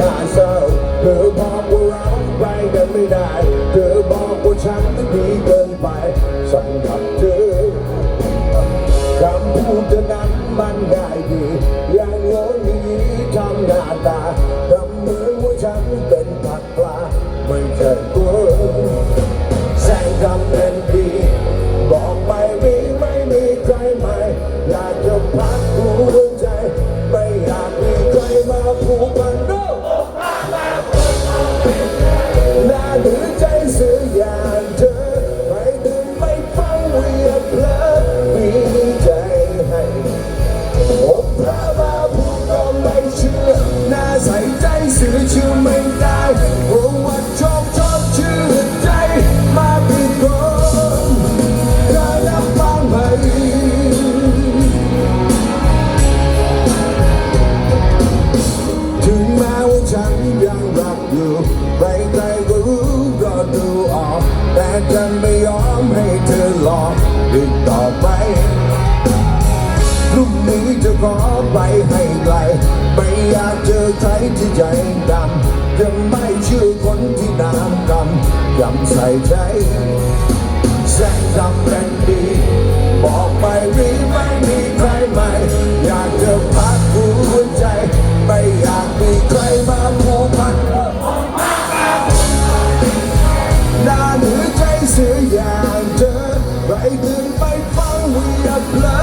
น่าเศร้าเธอบอกว่าเราไปกันไม่ได้ เธอบอกว่าฉันนั้นดีเกินไปสำหรับเธอคำพูดเธอนั้นมันง่ายดีอย่างโง่นี้ทำหน้าตาทำเหมือนว่าฉันเป็นผักปลาไม่ใช่ ให้ไกล ไม่อยากเจอใครที่ใจดำยังไม่เชื่อคนที่น้ำกำยำใส่ใจแสงดำเป็นดี บอกไปรีไม่มีใครใหม่ อยากเจะพักหัวใจ ไม่อยากมีใครมาผูกพันน่าหนือใจเสียอย่างเธอใครถึงไปฟังวิยาเ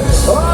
Oh!